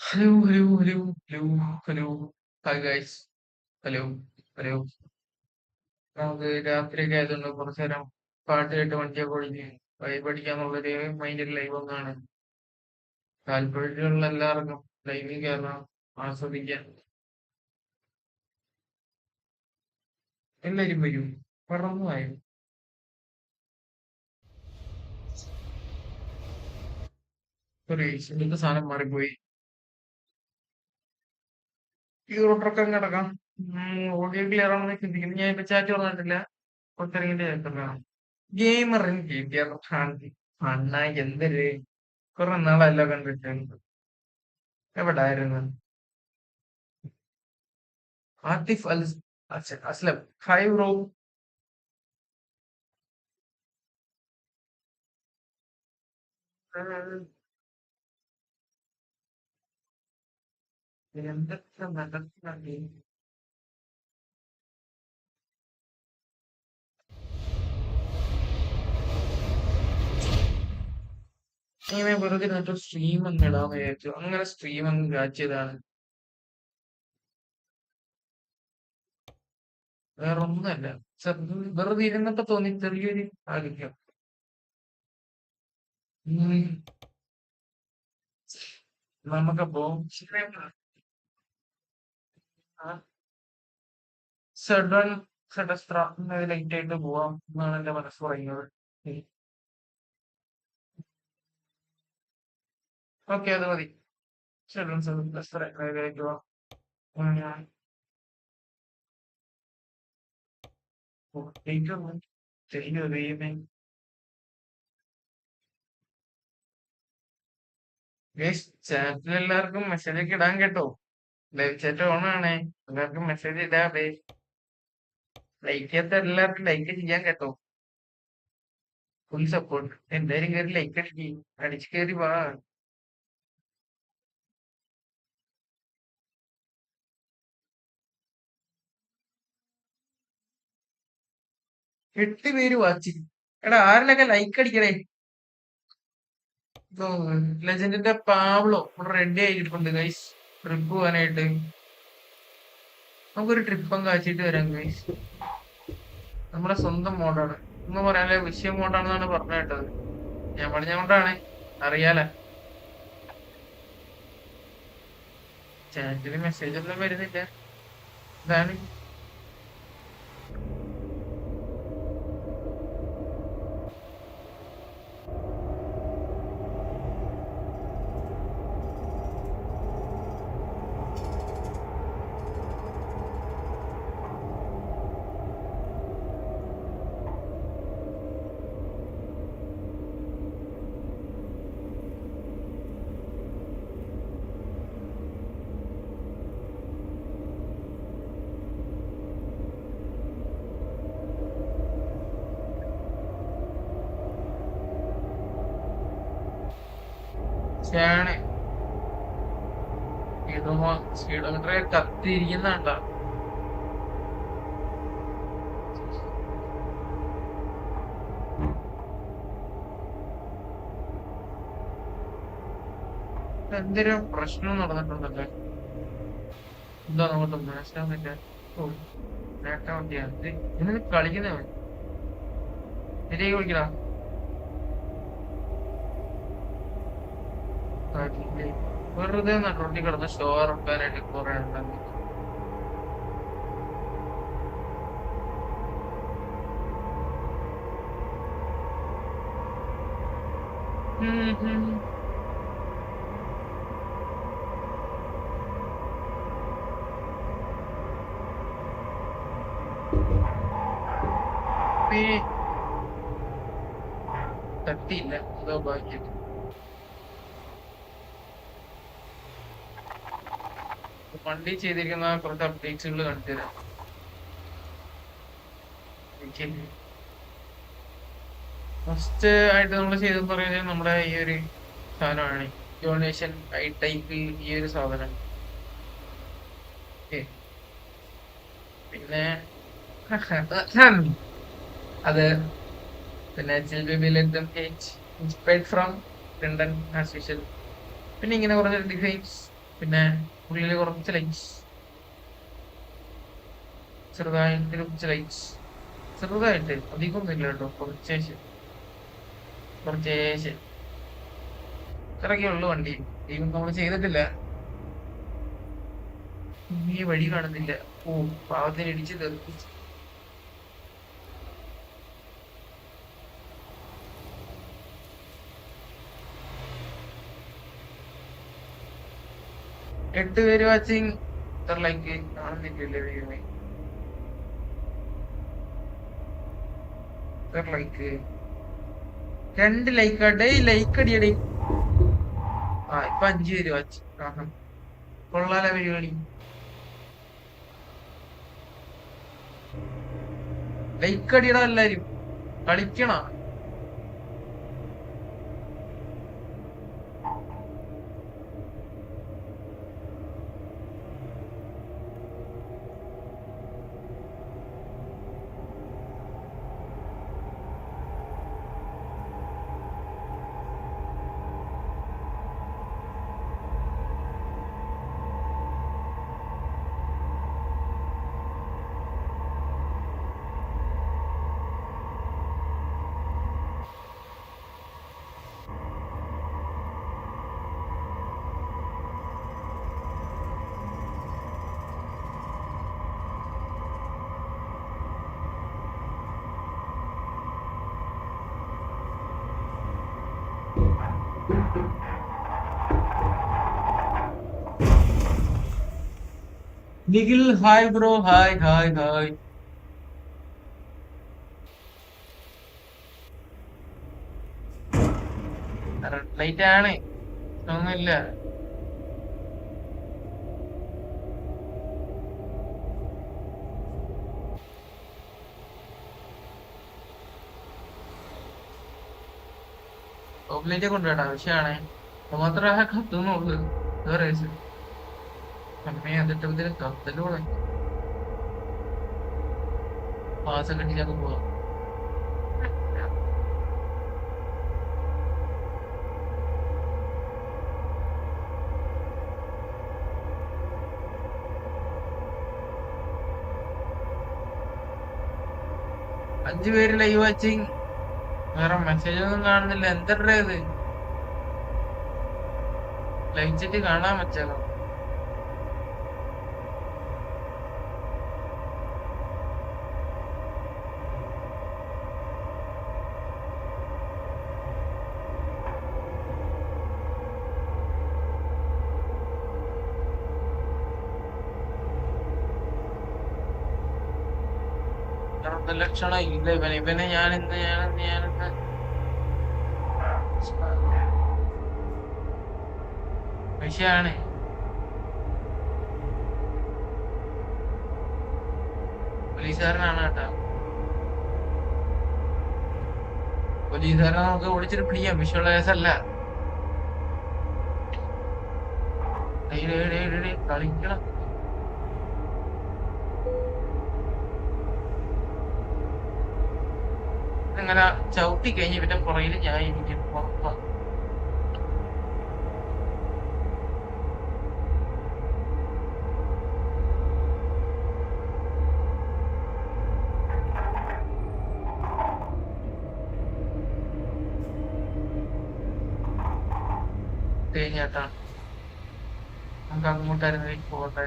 Hello hello hello hello hello. Hi guys hello hello. നമുക്ക് രാത്രിയൊക്കെ ആയതുകൊണ്ട് കുറച്ചു നേരം പാട്ട് കേട്ട് വണ്ടിയൊക്കെ ഓടിച്ച് വൈബടിക്കാന്നുള്ളൊരു മൈൻഡിൽ ലൈവ് ഒന്നാണ് താല്പര്യമുള്ള എല്ലാവർക്കും ലൈവിൽ കയറണം ആസ്വദിക്കാൻ എല്ലാരും വരും. പറന്നുമായും സോറി ഇന്നത്തെ സാധനം മാറിപ്പോയി. ഈ കിടക്കാം. ഓഡിയോ ക്ലിയർ ആണെന്ന് ചിന്തിക്കുന്നു. ഞാൻ ഇപ്പൊ ചാറ്റ് പറഞ്ഞിട്ടില്ല പുറത്തിറങ്ങിയിട്ട് കേൾക്കുന്നതാണ് ഗെയിമറിന് ഗെയിം അണ്ണ എന്തൊരു കുറെ നാളല്ലോ കണ്ടിട്ടുണ്ട്. എവിടായിരുന്നു? ആത്തിഫ് അൽ അസ്- അസ്ലം ഹായ് ബ്രോ ഇങ്ങനെ വെറുതെ എന്നിട്ട് സ്ട്രീം അങ്ങ് ഇടാൻ വിചാരിച്ചു. അങ്ങനെ സ്ട്രീം അങ്ങ് കാച്ചിയതാണ്. വേറെ ഒന്നുമല്ല വെറുതെ ഇരുന്നപ്പോ തോന്നി ചെറിയൊരു ആഗ്രഹം. നമുക്കപ്പോ സഡൻ സെഡസ്ത്ര ലൈറ്റ് ആയിട്ട് പോവാം എന്നാണ് എന്റെ മനസ്സ് പറയുന്നത്. ഓക്കെ അത് മതി. സഡൻ സെഡസ്ത്ര ലൈവിലേക്ക് പോവാം. ഉം. ഒറ്റയ്ക്കൊന്നും ചെയ്യോ ദൈവമേ ചാറ്റിൽ എല്ലാവർക്കും മെസ്സേജ് ഒക്കെ ഇടാൻ കേട്ടോ. ലൈവ് ചാറ്റ് ഓൺ എല്ലാവർക്കും മെസ്സേജ് ഇടാതെ ലൈക്ക് ചെയ്യാത്ത എല്ലാവർക്കും ലൈക്ക് ചെയ്യാൻ കേട്ടോ. ഫുൾ സപ്പോർട്ട് എന്തായാലും കയറി ലൈക്ക് അടിക്കി. അടിച്ചു കയറി വാ. എട്ട് പേര് വാച്ച് എടാ ആരിലൊക്കെ ലൈക്ക് അടിക്കണേ? ലെജൻഡിന്റെ പാവ്ലോ ഇവിടെ റെഡി ആയിട്ടുണ്ട് ഗൈസ് ട്രിപ്പ് പോകാനായിട്ട്. നമുക്കൊരു ട്രിപ്പം കാച്ചിട്ട് വരാം ഗൈസ് നമ്മുടെ സ്വന്തം മോഡാണ് എന്ന് പറയാനല്ലേ വിഷയം മോഡാണെന്നാണ് പറഞ്ഞു കേട്ടത് ഞാൻ പറഞ്ഞ കൊണ്ടാണ് അറിയാലോ. ചാറ്റിൽ മെസ്സേജ് ഒന്നും വരുന്നില്ല. ഇതാണ് ആണ് സ്പീഡോമീറ്റർ കത്തിയിരിക്കുന്നുണ്ടോ എന്തൊരു പ്രശ്നം നടന്നിട്ടുണ്ടല്ലേ? എന്താ നമുക്ക് മനസ്സിലാവുന്നില്ല നേട്ടം വണ്ടിയാണ് ഇന്ന് കളിക്കുന്നവൻ? ശരിയായി വിളിക്കടാ വെറുതെ നട്ടോട്ടി കിടന്ന് ഷോ ഇറക്കാനായിട്ട് കുറെ ഉണ്ടെങ്കിൽ തട്ടിയില്ല. അതോ ഭാഗ്യം വണ്ടി ചെയ്തിരിക്കുന്ന കുറച്ച് അപ്ഡേറ്റ്സുകൾ കണ്ടുതരാം ഫസ്റ്റ് ആയിട്ട് നമ്മൾ ചെയ്തെന്ന് പറയുന്നത് നമ്മുടെ ഈ ഒരു സാധനമാണ്. ഡൊണേഷൻ ഐ ടൈപ്പ് ഈ ഒരു സാധനം. പിന്നെ അത് പിന്നെ inspired from London as usual പിന്നെ ഇങ്ങനെ കുറച്ച് ഡിസൈൻസ് പിന്നെ ഉള്ളിൽ കുറച്ച് ലൈറ്റ്സ് ചെറുതായിട്ട് കുറച്ച് ലൈറ്റ്സ് ചെറുതായിട്ട് അധികമൊന്നും ഇല്ല കേട്ടോ കുറച്ചേശ് കുറച്ചേശ് ഇത്രയൊക്കെ ഉള്ളു വണ്ടി. ഇതൊന്നും നമ്മൾ ചെയ്തിട്ടില്ല. ഈ വഴി കാണുന്നില്ല. ഓ പാവത്തിന് ഇടിച്ച് തെറിപ്പിച്ച്. എട്ട് പേര് വാച്ചിങ് ഇത്ര ലൈക്ക് കാണുന്നില്ലല്ലേ ദൈവമേ. ഇത്ര ലൈക്ക് രണ്ട് ലൈക്ക് ആട്ടെ ലൈക്ക് അടിയടി. ആ ഇപ്പൊ അഞ്ചു പേര് വാച്ച് കാരണം കൊള്ളാല പരിപാടി. ലൈക്ക് അടിയടാ എല്ലാരും. കളിക്കണ? Nikhil hi bro hi hi hi red light ആണ്. ഒന്നുമില്ല. ഓഫ്ലൈറ്റ് കൊണ്ടുവേണ്ട ആവശ്യമാണ് മാത്രമേ കത്തുന്നുള്ളൂ വേറെ അമ്മേ എന്നിട്ട് ഇതിന് കത്തൽ തുടങ്ങി പാസം കെട്ടിച്ചൊക്കെ പോവാം. അഞ്ചു പേര് ലൈവ് വാച്ചിങ് വേറെ മെസ്സേജ് ഒന്നും കാണുന്നില്ല. എന്തരുടെ ഇത് ലൈവ് ചാറ്റ് കാണാൻ പറ്റാലോ ലക്ഷണം ഇല്ല ഇവന് ഇവനെ ഞാൻ ഇന്ന് ഞാൻ ഇന്ന് ഞാൻ ഇന്ന് വിഷയാണ് പോലീസുകാരനാണ് കേട്ടോ. പോലീസുകാരനെ നമുക്ക് ഓടിച്ചിട്ട് പിടിക്കാം. വിഷയമുള്ള കേസല്ല. കളിക്കണം അങ്ങനെ ചവിട്ടി കഴിഞ്ഞ് പിന്നെ പുറകിൽ ഞാൻ ഇരിക്കും. ഉറപ്പാ. തേഞ്ഞേട്ടാ നമുക്ക് അങ്ങോട്ടായിരുന്നു പോകട്ടെ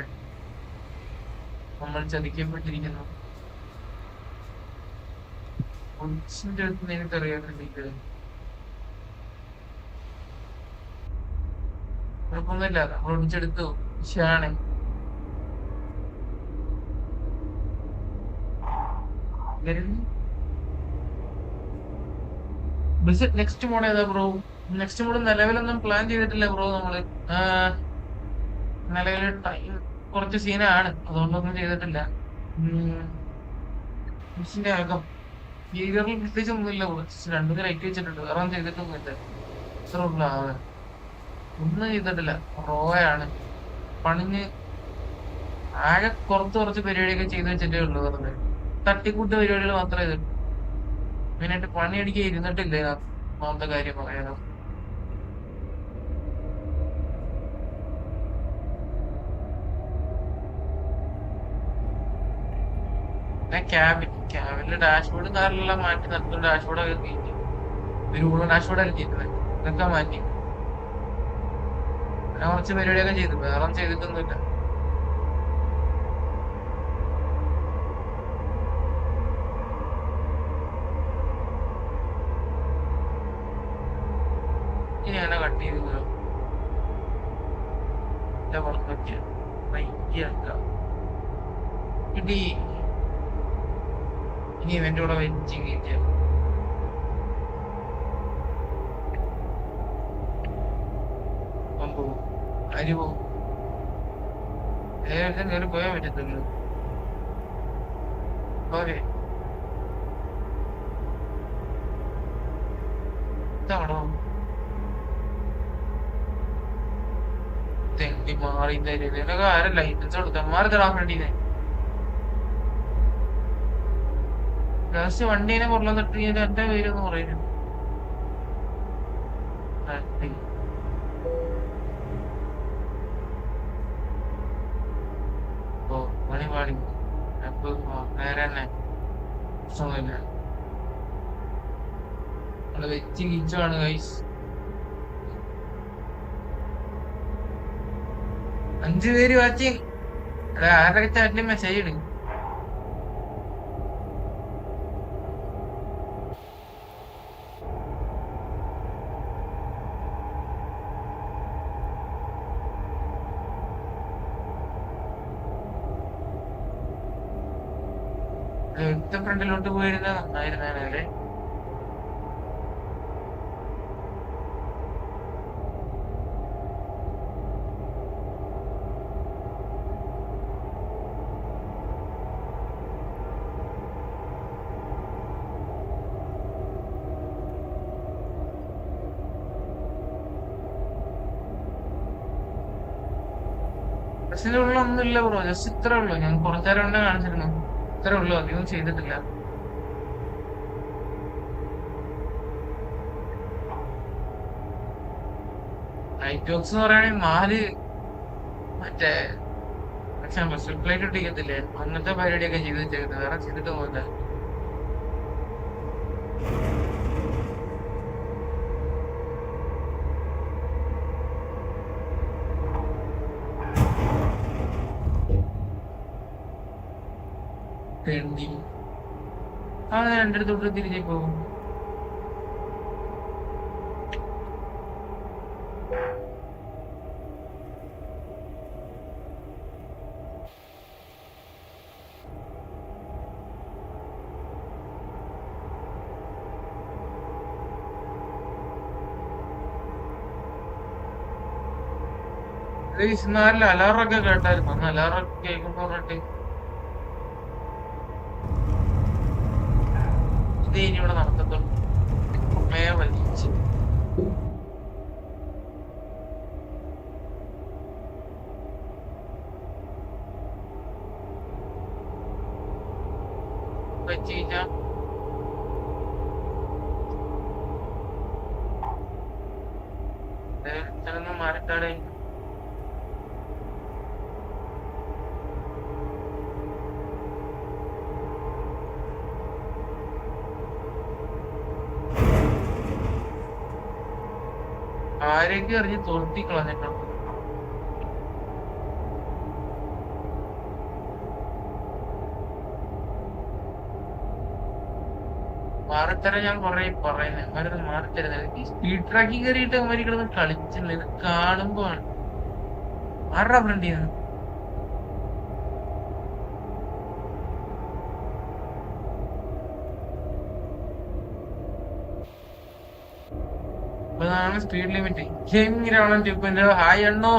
നമ്മൾ ചതിക്കപ്പെട്ടിരിക്കുന്നു. ഒച്ചിന്റെ അടുത്ത് എനിക്കറിയാറുണ്ടെങ്കിൽ കുഴപ്പമൊന്നുമില്ല. നമ്മൾ ഒന്നിച്ചെടുത്തു. ഷാണ് നെക്സ്റ്റ് മോഡ് ഏതാ ബ്രോ നെക്സ്റ്റ് മോഡ് നിലവിലൊന്നും പ്ലാൻ ചെയ്തിട്ടില്ല ബ്രോ നമ്മൾ. നിലവിൽ ടൈം കുറച്ച് സീനാണ് അതുകൊണ്ടൊന്നും ചെയ്തിട്ടില്ല. മിസ്സിന്റെ അകം ഭീകറിൽ പ്രത്യേകിച്ച് ഒന്നുമില്ല. രണ്ടു ലൈറ്റ് വെച്ചിട്ടുണ്ട്. വേറെ ഒന്നും ചെയ്തിട്ടൊന്നുമില്ല ഇത്ര ഉള്ള ആൾ ഒന്നും ചെയ്തിട്ടില്ല. റോയാണ് പണിഞ്ഞ് ആകെ കുറച്ച് കുറച്ച് പരിപാടിയൊക്കെ ചെയ്ത് വെച്ചിട്ടേ ഉള്ളൂ വെറുതെ. തട്ടിക്കൂട്ട് പരിപാടികൾ മാത്രമേ ചെയ്തിട്ടുള്ളൂ. മെയിനായിട്ട് പണിയടിക്കാൻ ഇരുന്നിട്ടില്ല. ഒന്നാമത്തെ കാര്യം പറയാനോ. പിന്നെ ക്യാബിൻ ക്യാബിനിലെ ഡാഷ്ബോർഡ് കാറിലെല്ലാം മാറ്റി നിർത്തും. ഡാഷ്ബോർഡ് ഒക്കെ കഴിഞ്ഞു ഒരു മുഴുവൻ ഡാഷ്ബോർഡ് ചെയ്തത്. ഇതൊക്കെ മാറ്റി? അങ്ങനെ കുറച്ച് പരിപാടിയൊക്കെ ചെയ്തു. വേറെ ഒന്നും ചെയ്തിട്ടൊന്നുമില്ല. ഇനി അങ്ങനെ കട്ട് ചെയ്തല്ലോ എന്റെ പുറത്തൊക്കെ വൈകിയാക്കാം. ഇടി. ഇനി ഇവന്റെ കൂടെ വെച്ച് കയറ്റിയ പോയാ ഓക്കെ ഇതാണോ? തെണ്ടി മാറി തരുന്നത് നിനക്ക് ആരെ ലൈസൻസ് കൊടുത്ത? മാറി തരാൻ വേണ്ടിനെ ലാസ്റ്റ് വണ്ടീനെ കൊണ്ടുവന്നിട്ട് ഇത് എന്റെ എന്ന് പറയുന്നു. ഓ മണി പാടി അപ്പൊ നേരെ പേര് വാച്ചിങ് ആരൊക്കെ ചാറ്റിൽ മെസ്സേജ് ഇടും. വ്യക്തി ഫ്രണ്ടിലോട്ട് പോയിരുന്ന നന്നായിരുന്നേ ബസ്സിലുള്ള ഒന്നുമില്ല ബ്രോ ജസ്റ്റ് ഇത്രേ ഉള്ളൂ. ഞാൻ കുറച്ചേരം കാണിച്ചിരുന്നു. ഇത്രേ ഉള്ളൂ. അധികം ചെയ്തിട്ടില്ല. നൈറ്റ് ബോക്സ് എന്ന് പറയുകയാണെങ്കിൽ നാല് മറ്റേ പക്ഷെ ബസ് പ്ലേറ്റ് ഇട്ടിക്കത്തില്ലേ അങ്ങനത്തെ പരിപാടിയൊക്കെ ചെയ്ത് വെച്ചേക്കുന്നത്. വേറെ ചെയ്തിട്ടൊന്നുമില്ല. വേണ്ടി ആ രണ്ടിടത്തോട്ട് തിരിച്ചു പോകും. നാലിൽ അലാറൊക്കെ കേട്ടായിരുന്നു? അന്ന് അലാറൊക്കെ കേൾക്കുമ്പോ പറഞ്ഞിട്ട് ഇത് ഇനി ഇവിടെ നടക്കത്തുള്ളൂ ആരെയൊക്കെ എറിഞ്ഞ് തോർത്തി കളഞ്ഞിട്ടുണ്ട് മാറിത്തരാൻ ഞാൻ കൊറേ പറയുന്നു. അവരത് മാറിത്തരുന്നത് ഈ സ്പീഡ് ട്രാക്കിൽ കയറിയിട്ട് അവർ കിടന്ന് കളിച്ചില്ല? ഇത് കാണുമ്പോ ആരുടെ ഫ്രണ്ട് ചെയ്യുന്നത് അതാണ് സ്പീഡ് ലിമിറ്റ് എങ്ങനെയാണ് ടിപ്പിന്റെ ഹായ് എണ്ണോ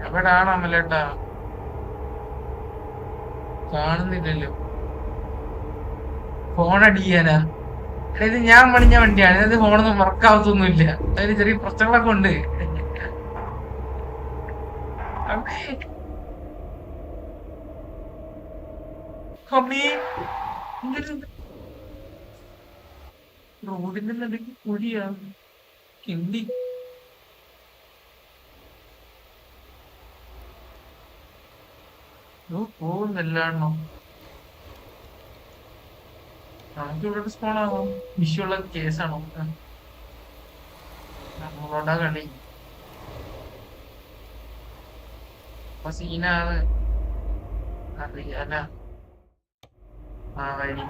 എവിടാണ് അമലേട്ടാ? കാണുന്നില്ലല്ലോ. ഫോൺ അടിക്കാനാ. ഇത് ഞാൻ പണിഞ്ഞ വണ്ടിയാണ്. ഇത് ഫോണൊന്നും വർക്കാവത്തൊന്നുമില്ല അതിന് ചെറിയ പ്രശ്നങ്ങളൊക്കെ ഉണ്ട്. അമ്മേ. റോഡിന്റെ നടുക്ക് കുഴിയാ. കിണ്ടി. പോകുന്നില്ലാണോ? നമുക്ക് ഇവിടെ സ്പോൺ കേസാണോ? നമ്മളോടാ കളി. അപ്പൊ സീനാണ്. അറിയാല ആ വഴി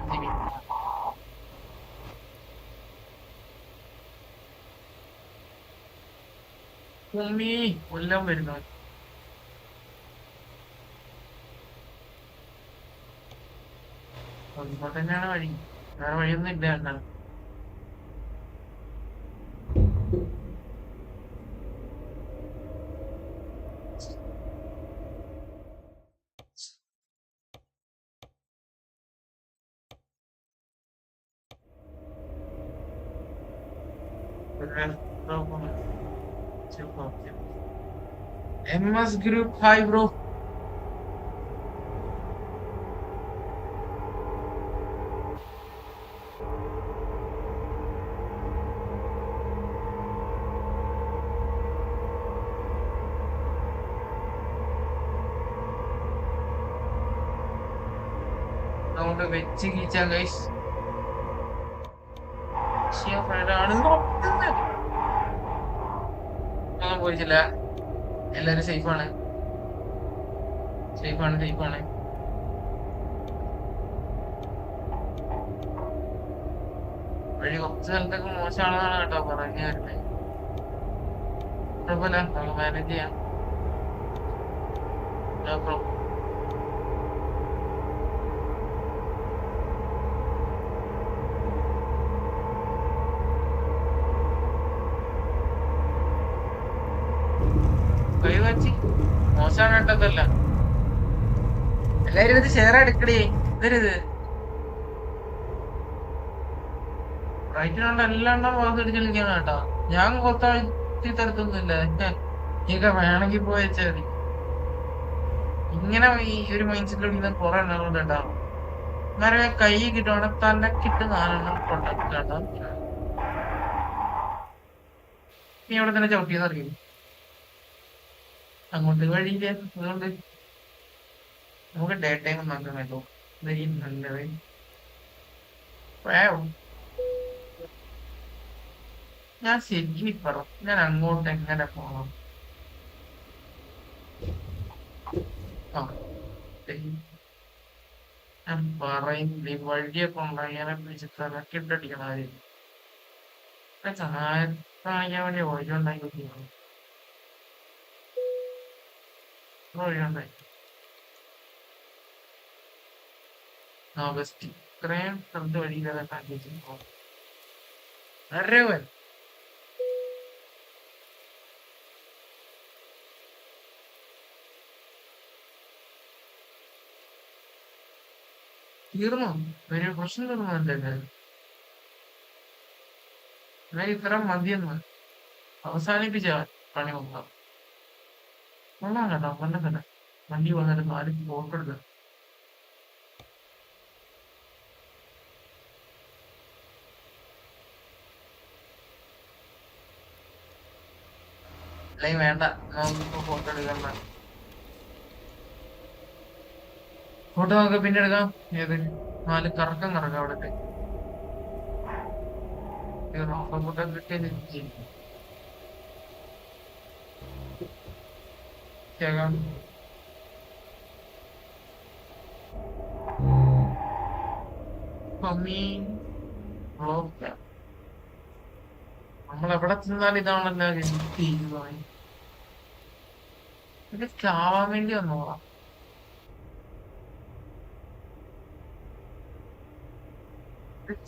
ഉമ്മി കൊല്ലം വരുന്നു ഇങ്ങോട്ട് തന്നെയാണ് വഴി. വേറെ വഴിയൊന്നും ഇല്ല എന്നാ എസ് ഗ്രൂപ്പ് ഹായ് ബ്രോ നമുക്ക് വെച്ച് കീച്ചാ ഗൈസ് ആണ്. പോയിട്ടില്ല. എല്ലാരും സേഫാണ് സേഫാണ് സേഫാണ് വഴി കുറച്ച് സ്ഥലത്തൊക്കെ മോശമാണെന്നാണ് കേട്ടോ പറഞ്ഞു വരുന്നത് കുഴപ്പമില്ല നമുക്ക് മാനേജ് ചെയ്യാം. No problem. എല്ലാരും ഇത് ഷെയർ എടുക്കണേ വരുത് റൈറ്റിനുള്ള എല്ലാം എണ്ണം വാസിടിച്ച് കളിക്കണം കേട്ടോ ഞാൻ കൊത്താഴ്ത്തി തരത്തൊന്നുമില്ല. ഇതൊക്കെ വേണമെങ്കിൽ പോയി വെച്ചാൽ മതി. ഇങ്ങനെ ഈ ഒരു മൈൻഡ് സെറ്റിൽ ഇങ്ങനെ കുറെ എണ്ണങ്ങളുണ്ട് ഉണ്ടാവും എന്നാലും കൈ കിട്ടുവാണ് തലക്കിട്ട് നാലെണ്ണം കൊണ്ടാക്കാട്ടോ നീ അവിടെ തന്നെ ചവിട്ടിയെന്നറിയും അങ്ങോട്ട് വഴിയില്ല അതുകൊണ്ട് നമുക്ക് ഡേ ടൈം ഇതായിരിക്കും നല്ലത്. ഞാൻ ശരിക്കും പറ ഞാൻ അങ്ങോട്ട് എങ്ങനെ പോണം? ആ. ഞാൻ പറയുന്നില്ല വഴിയൊക്കെ ഉണ്ടായാലെ പിടിച്ച് തലക്കിട്ടടിക്കണം ആരും സഹായം കാണിക്കാൻ വേണ്ടി വഴി ഉണ്ടാക്കി വഴി വഴിയുണ്ടായി ഓഗസ്റ്റ് ഇത്രയും സ്ഥലത്ത് വഴിയില്ലാതെ കാട്ടി വെച്ചിരിക്കും അറിയവൻ തീർന്നു? ഒരു പ്രശ്നം തീർന്നല്ലേ ഞാൻ ഇത്ര മതിയെന്ന് അവസാനിപ്പിച്ച പണി നോക്കാം കൊള്ളാം കേട്ടോ. കൊല്ലം തന്നെ വണ്ടി വന്നിട്ട് ആരും ഫോട്ടോ അല്ലെങ്കിൽ വേണ്ട. നമുക്ക് ഫോട്ടോ എടുക്കണ്ട ഫോട്ടോ നമുക്ക് പിന്നെ എടുക്കാം. ഏത്? നാല് കറക്കം കറക്കാം അവിടെ ഫോട്ടോ കിട്ടിയത്? കേൾക്കാം നമ്മൾ എവിടെ ചെന്നാൽ ഇതാണല്ലോ ചെയ്യുന്നത് ഇത് ചാവാൻ വേണ്ടി വന്നോളാം.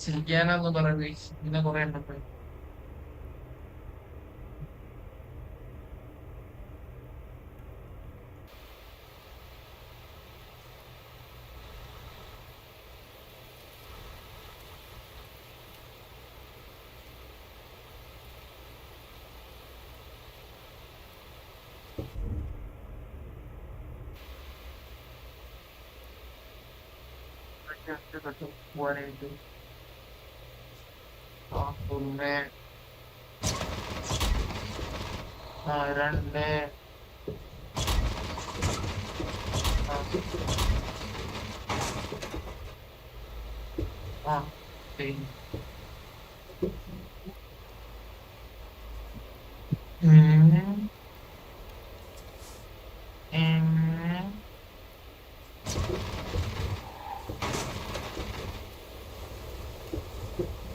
ചെയ്യാനാന്ന് പറയുന്നത് ഇങ്ങനെ കുറെ പോവാനായിട്ട് ആ ഒന്ന് ആ രണ്ട് ആ ആ ഉം. ഉം.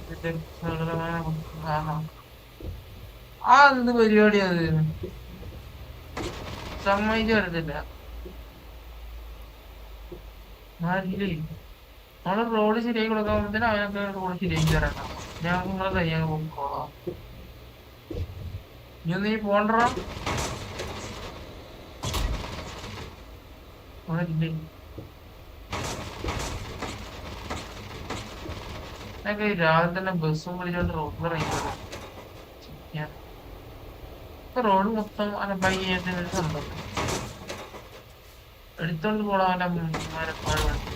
ഇത് ആഹാ. ആ എന്ത് പരിപാടി അത്. സമ്മതിച്ചു വരത്തില്ല. നമ്മൾ റോഡ് ശരിയായി കൊടുക്കാൻ അവനൊക്കെ റോഡ് ശരിയാക്കി തരണം ഞാൻ നിങ്ങളെ കയ്യാൻ പോയിക്കോളാം നീ ഒന്ന് നീ പോണ്ടോ രാവിലെ തന്നെ ബസ്സും വിളിച്ചോണ്ട് റോഡിൽ റോഡ് മൊത്തം അലമ്പാക്കി കഴിഞ്ഞിട്ട് സംഭവം എടുത്തോണ്ട് പോടാ അവന്റെ മരപ്പാട് വണ്ടി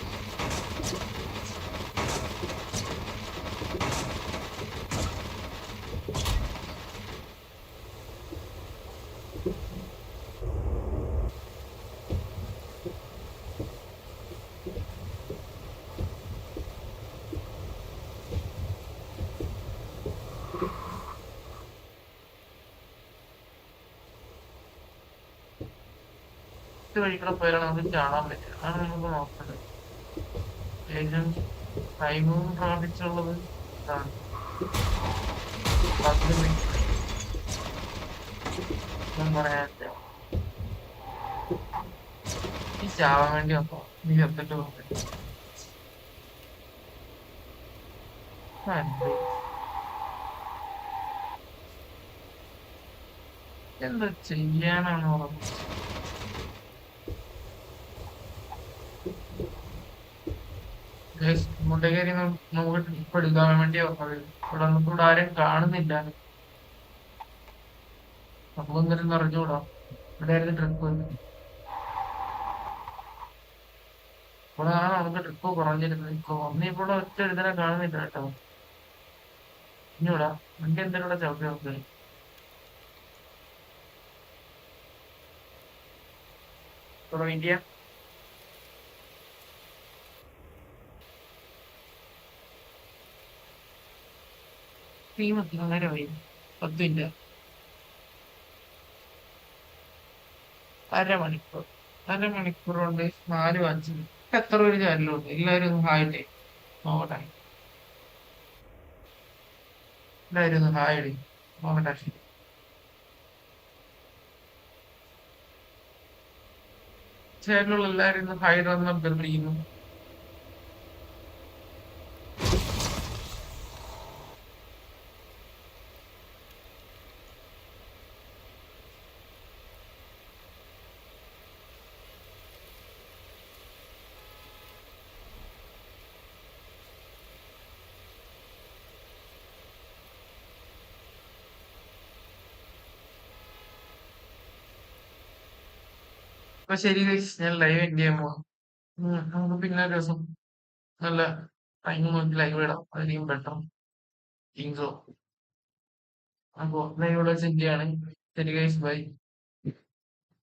ഇത് വഴി കൂടെ നമുക്ക് കാണാൻ പറ്റുക. അതാണ് നമുക്ക് നോക്കേണ്ടത് ഏകദേശം ടൈമും പ്രാപിച്ചുള്ളത് ഇതാണ്. പത്ത് മിനിറ്റ് പറയാനില്ല ഈ ചാവാൻ വേണ്ടി വന്നോ? നീ എത്തിട്ട് പോകുന്നത് എന്താ? ചെയ്യാനാണ് പറഞ്ഞത് മുണ്ടകേരി നമുക്ക് വേണ്ടിയാ വന്നത്. ഇവിടെ നമുക്ക് ഇവിടെ ആരും കാണുന്നില്ല. നമുക്ക് എന്തെങ്കിലും നിറഞ്ഞുകൂടാ ഇവിടെ ആയിരുന്നു ട്രിപ്പ് ഇവിടെയാണ് നമുക്ക് ട്രിപ്പ് കുറഞ്ഞിരുന്നത് ഇപ്പൊ ഒന്നീ ഇവിടെ ഒറ്റ ഒരുതരം കാണുന്നില്ല കേട്ടോ. ഇനിയൂടാ വണ്ടി എന്തെങ്കിലും ഇവിടെ ചവിട്ടി നോക്ക്. ഇവിടെ എത്ര നേരമായി പത്ത് അരമണിക്കൂർ. കൊണ്ട് നാല് വാച്ച് എത്ര പേര് ചാനലുണ്ട്? എല്ലാവരും ഒന്ന് ഹായിട്ടെ നോക്കട്ടെ എല്ലാവരും ഒന്ന് ഹായ് ഇടി നോക്കട്ടെ ചാനലുള്ള എല്ലാവരും ഒന്ന് ഹായ് ഇടാൻ അപ്പൊ ശരി ഞാൻ ലൈവ് എൻഡ് ചെയ്യാൻ പോവാം. നമുക്ക് പിന്നെ ദിവസം നല്ല ടൈം നോക്കി ലൈവ് ഇടാം. അതായിരിക്കും ബെറ്റർ ഇൻസോ. അപ്പോ ലൈവ് ഇവിടെ സെൻഡ് ചെയ്യാണ്. ശരി ഗൈസ് ബൈ